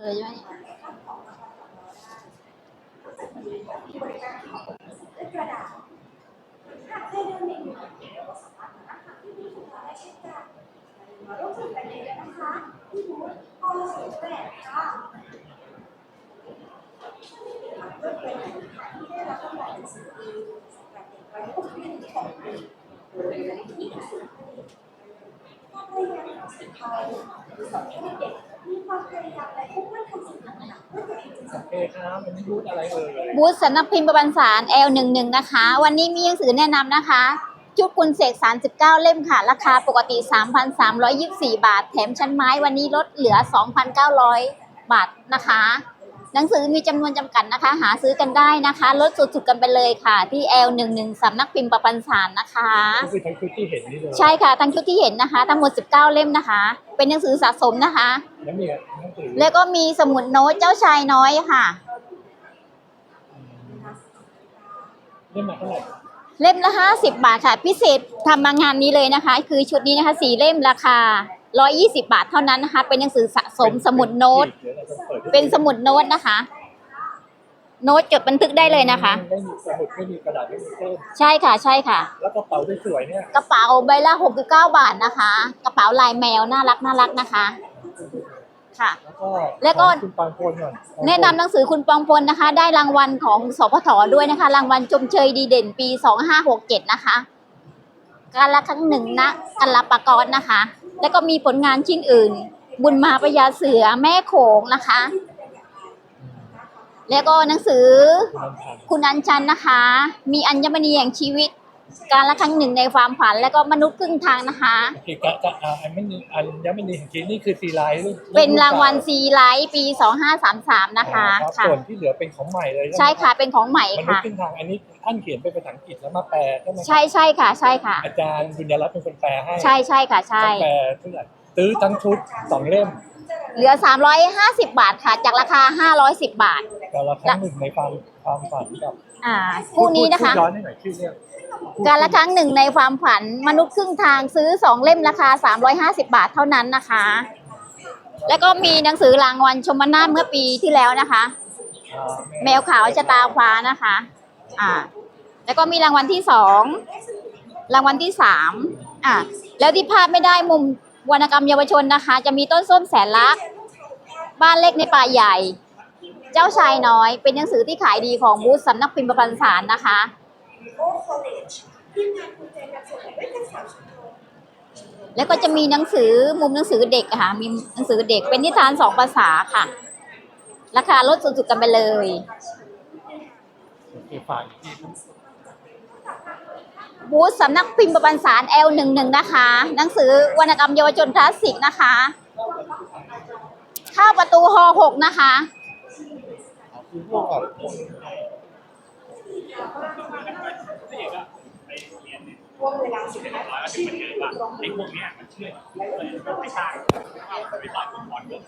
เลยใช่ไหมมีบริการของด้วยกระดาษหากใครเดินไม่ถึงก็สามารถทานที่บูธของเราได้เช่นกันมาร่วมสนุกกันเองนะคะที่บูธพอสวยแปลกค่ะเพื่อเป็นที่ได้รับรางวัลหนังสือดีสำหรับเด็กวัยรุ่นที่มีของดีโดยเป็นที่สุดการเรียสือไทยสอนให้เด็ก มีความพยายามและมุ่งมั่นทำสิ่งต่างๆเพื่อตัวเองจริงโอเคครับวันนี้รูทอะไรเอ่ยบูธสำนักพิมพ์ประบันสาร L11 นะคะ วันนี้มีหนังสือแนะนำนะคะ ชุดคุณเสก 39 เล่มค่ะ ราคาปกติ 3,324 บาท แถมชั้นไม้วันนี้ลดเหลือ 2,900 บาทนะคะ หนังสือมีจำนวนจำกัดนะคะ หาซื้อกันได้นะคะ ลดสุดๆกันไปเลยค่ะ ที่ L11 สำนักพิมพ์ประพันสารนะคะ ก็คือทั้งชุดที่เห็นนี่เลยใช่ค่ะทั้งชุดที่เห็นนะคะ ทั้งหมด 19 เล่มนะคะ เป็นหนังสือสะสมนะคะ แล้วมีหนังสือแล้วก็มีสมุดโน้ตเจ้าชายน้อยค่ะ เล่มมาเท่าไหร่เล่มละ50 บาทค่ะ พิเศษทำมางานนี้เลยนะคะ คือชุดนี้นะคะสี่เล่มราคา 120 บาทเท่านั้นนะคะ เป็นหนังสือสะสมสมุดโน้ตเดี๋ยวเราจะเปิดให้ดูเป็นสมุดโน้ตนะคะ โน้ตจดบันทึกได้เลยนะคะ ไม่มีสมุดไม่มีกระดาษไม่มีเส้นใช่ค่ะ ใช่ค่ะ แล้วกระเป๋าสวยๆเนี่ยกระเป๋าใบละ69 บาทนะคะ กระเป๋าลายแมวน่ารักน่ารักนะคะ ค่ะ แล้วก็แล้วก็ คุณปางพลก่อนแนะนำหนังสือคุณปองพลนะคะ ได้รางวัลของสพทด้วยนะคะ รางวัลชมเชยดีเด่นปี 2567 นะคะ การละครั้งหนึ่งนะกันละปากรนะคะ แล้วก็มีผลงานชิ้นอื่น บุญมาประยาเสือแม่โขงนะคะ แล้วก็หนังสือคุณนันทันคุณอัญชันนะคะ มีอัญมณีแห่งชีวิต การละครั้งหนึ่งในความฝันแล้วก็มนุษย์ครึ่งทางนะคะ โอเคกะกะอ่าอันไม่มีอันยังไม่มีของจริงนี่คือซีไลท์เป็นรางวัลซีไลท์ปี 2533 นะคะรับค่ะ ส่วนที่เหลือเป็นของใหม่เลยใช่ค่ะเป็นของใหม่มนุษค่ะ ย์ขึ้นทางอันนี้ท่านเขียนเป็นภาษาอังกฤษแล้วมาแปลใช่ไหมใช่ใช่ค่ะ ใช่ค่ะ อาจารย์บุญยรัตน์เป็นคนแปลให้ใช่ใช่ค่ะใช่แปลเท่าไหร่ซื้อทั้งชุดสองเล่มเหลือ 350 บาทค่ะ จากราคา 510 บาท แต่ละครั้งหนึ่งในความความฝันกับอ่าคู่นี้นะคะ พูดย้อนให้หน่อยชื่อเรื่อง การละครั้งหนึ่งในความฝันมนุษย์ครึ่งทางซื้อ2เล่มราคา 350 บาทเท่านั้นนะคะ แล้วก็มีหนังสือรางวัลชมนาทเมื่อปีที่แล้วนะคะ แมวขาวชะตาฟ้านะคะ อ่า แล้วก็มีรางวัลที่สองรางวัลที่สามอ่าแล้วที่พลาดไม่ได้มุมวรรณกรรมเยาวชนนะคะ จะมีต้นส้มแสนรักบ้านเล็กในป่าใหญ่ เจ้าชายน้อย เป็นหนังสือที่ขายดีของบูธสำนักพิมพ์ประพันธ์สารนะคะ โอคอลเลจทีมงานภูมิใจนำเสนอด้วยกันสามชั่วโมงแล้วก็จะมีหนังสือมุมหนังสือเด็กอะค่ะ มีหนังสือเด็กเป็นนิทานสองภาษาค่ะ ราคาลดสุดๆกันไปเลย โอเคฝ่ายที่บูธสำนักพิมพ์ประพันธ์สาร L11 นะคะ หนังสือวรรณกรรมเยาวชนคลาสสิกนะคะเข้าประตูฮ6นะคะ คือพวกแบบวง เวลาสิบนาทีไอ้พวกเนี้ยมันเชื่อเลยไม่ใช่ไม่สอนบอลเรื่อง